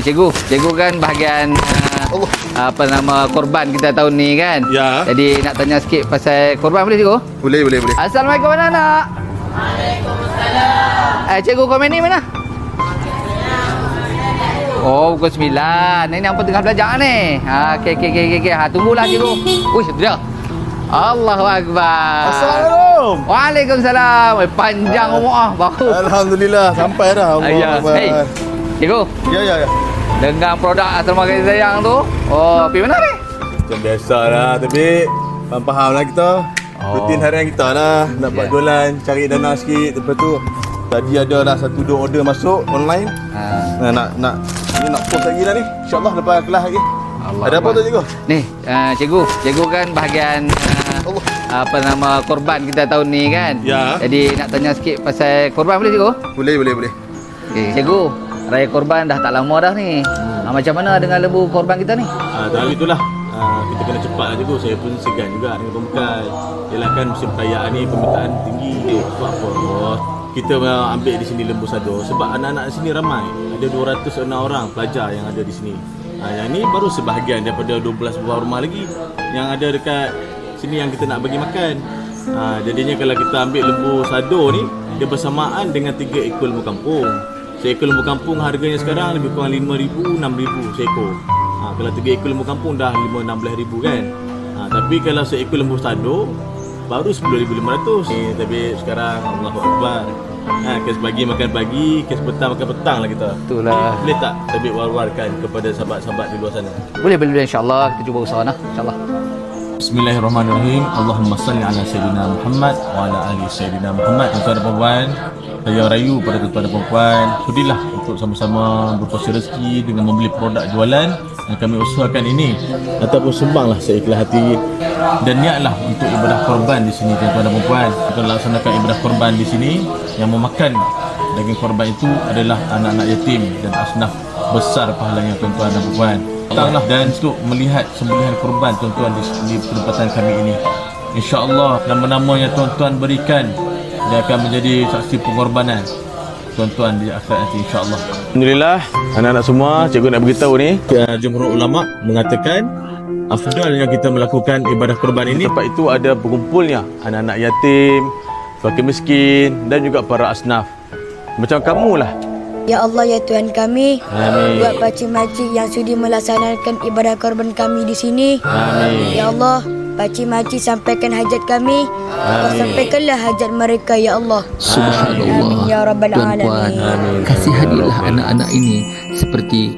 Ah, Cikgu, cikgu kan bahagian uh, apa nama korban kita tahun ni kan? Ya. Jadi nak tanya sikit pasal korban boleh cikgu? Boleh, boleh, boleh. Assalamualaikum anak-anak. Waalaikumsalam. Eh, cikgu komen ni mana? Oh, pukul 9. Ini apa tengah belajar ni? Ha, okey okey okey okey. Ha, tunggulah cikgu. Uish, dia. Allahu akbar. Assalamualaikum. Waalaikumsalam. Eh, panjang umur ah, baru. Alhamdulillah sampai dah. Allah Ayah. Akbar. Hey. Cikgu, Ya, ya, ya. dengan produk asal makan sayang tu, oh, pergi mana ni? Macam biasa lah tapi faham-faham lah kita. Oh. Rutin harian kita lah. Nak buat Ya. jualan, cari dana sikit. Lepas tu tadi ada dah satu dua order masuk online. Ha. Nah, nak nak ni nak post lagi dah ni. InsyaAllah lepas kelas lagi. Allah Ada apa tu cikgu? Ni, uh, cikgu, cikgu kan bahagian uh, Allah. apa nama korban kita tahun ni kan? Ya. Jadi nak tanya sikit pasal korban boleh cikgu? Boleh, boleh, boleh. Okay. Cikgu, raya korban dah tak lama dah ni. Hmm. Ha, macam mana dengan lembu korban kita ni? Ah, tapi itulah ah, kita kena cepat lah juga. Saya pun segan juga dengan pembekal. Yalah kan musim perayaan ni permintaan tinggi. Eh, buat apa? Kita uh, ambil di sini lembu sado sebab anak-anak di sini ramai. Ada 206 orang pelajar yang ada di sini. Ah, yang ni baru sebahagian daripada 12 buah rumah lagi yang ada dekat sini yang kita nak bagi makan. Ah, jadinya kalau kita ambil lembu sado ni dia bersamaan dengan 3 ekor lembu kampung. Seekor lembu kampung harganya sekarang lebih kurang 5,000 6,000 seekor. Ha, kalau 3 ekor lembu kampung dah 5 16,000 kan. Ha, tapi kalau seekor lembu sado baru 10,500. Ni tapi sekarang Allahu Akbar. Ha, kes pagi makan pagi, kes petang makan petang lah kita. Itulah. Boleh tak tabik war-warkan kepada sahabat-sahabat di luar sana? Boleh, boleh, boleh insyaAllah. Kita cuba usaha nah. InsyaAllah. Bismillahirrahmanirrahim. Allahumma salli ala sayyidina Muhammad wa ala ali sayyidina Muhammad. Tuan dan puan, saya rayu pada tuan dan puan, sudilah untuk sama-sama berkongsi rezeki dengan membeli produk jualan yang kami usahakan ini ataupun sumbanglah seikhlas hati dan niatlah untuk ibadah korban di sini tuan-tuan dan puan. Kita laksanakan ibadah korban di sini yang memakan daging korban itu adalah anak-anak yatim dan asnaf besar pahalanya tuan-tuan dan puan. Datanglah dan untuk melihat sembelihan korban tuan-tuan di, di penempatan kami ini. InsyaAllah nama-nama yang tuan-tuan berikan dia akan menjadi saksi pengorbanan tuan-tuan di akhirat nanti insyaAllah. Alhamdulillah anak-anak semua cikgu nak beritahu ni jumhur ulama mengatakan afdalnya kita melakukan ibadah korban ini tempat itu ada berkumpulnya anak-anak yatim, fakir miskin dan juga para asnaf. Macam kamulah. Ya Allah ya Tuhan kami Amin. Buat pakcik-makcik yang sudi melaksanakan ibadah korban kami di sini. Amin. Ya Allah Pakcik-makcik sampaikan hajat kami. Kau sampaikanlah hajat mereka ya Allah. Subhanallah. Amin ya Rabbal Tuan-puan Alamin. Kasihanilah anak-anak ini Seperti